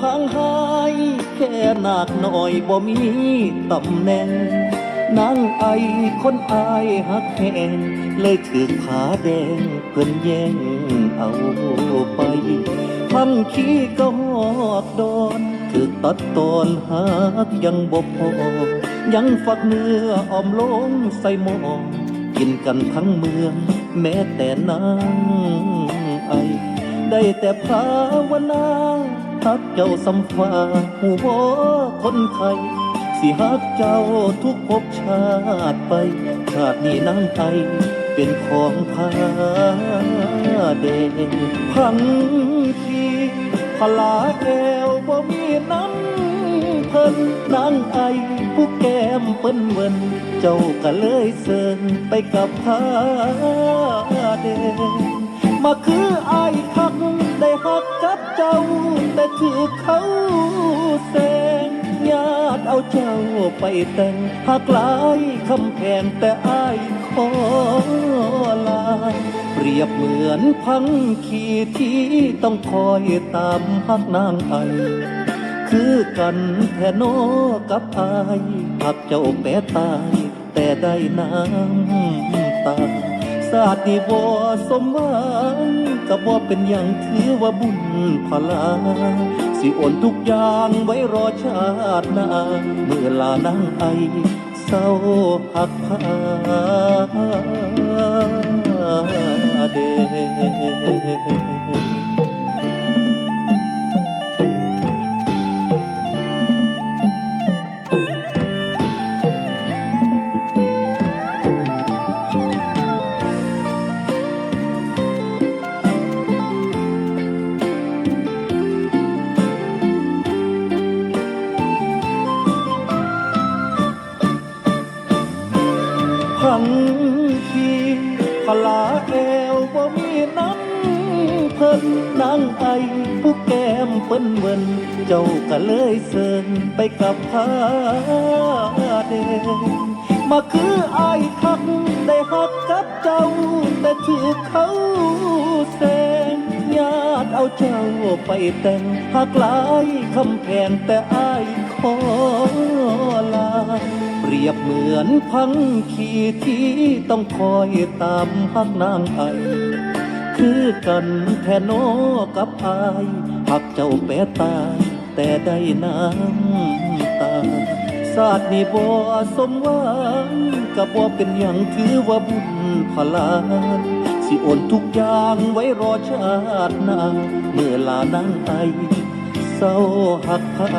พังหายแค่นาคน้อยบ่มีตำแหน่งนางไอคนอายหักแหงเลยถือขาแดงเพิ่นแย่งเอาไปพังขี้ก็หอกดอนถือตัดตอนหักยังบ่พอยังฝักเนื้อออมลงใส่หม้อกินกันทั้งเมือง แม้แต่นางไอ ได้แต่ภาวนา ฮักเจ้าสำฟ้าหูบ่คนไทยสิฮักเจ้าทุกภพชาติไป ชาตินี้นางไทยเป็นของพาเดงพังทีพลาแก้วบ่มีน้ำเพิ่นนางไอผู้แก้มเปิ้นเวินเจ้าก็เลยเสินไปกับพาเดงมาคืออ ถือเขาแสงญาติเอาเจ้าไปแต่งหักลายคำแพงแต่อายขอลาเปรียบเหมือนพังขีที่ต้องคอยตามฮักนางไอคือกันแท่โนกับอายหักเจ้าแปรตายแต่ได้น้ำตา ศาสตร์นี่บ่สมหวังก็บ่เป็นอย่างถือว่าบุญพลา สิโอนทุกอย่างไว้รอชาติหน้าเมื่อลานั่งไอเศร้าหักพาเด พลาแอวบ่มีน้ำเพิ่นนางไอผู้แก้มเปิ้นเวินเจ้าก็เลยเสินไปกับพาเดงมาคืออายคักได้ฮักกับเจ้า แต่ถือเขาแสงญาติเอาเจ้าไปแต่งหักหลายคำแพงแต่อายขอ รียบเหมือนพังขีที่ต้องคอยตามหักนางไอคือกันแท่โนกับอายหักเจ้าแปตา แต่ได้น้ำตาศาสตร์นี่บ่สมหวังก็บ่เป็นอย่างถือว่าบุญพลาสิโอนทุกอย่างไว้รอชาติหน้าเมื่อลานางไอเศร้าหักพา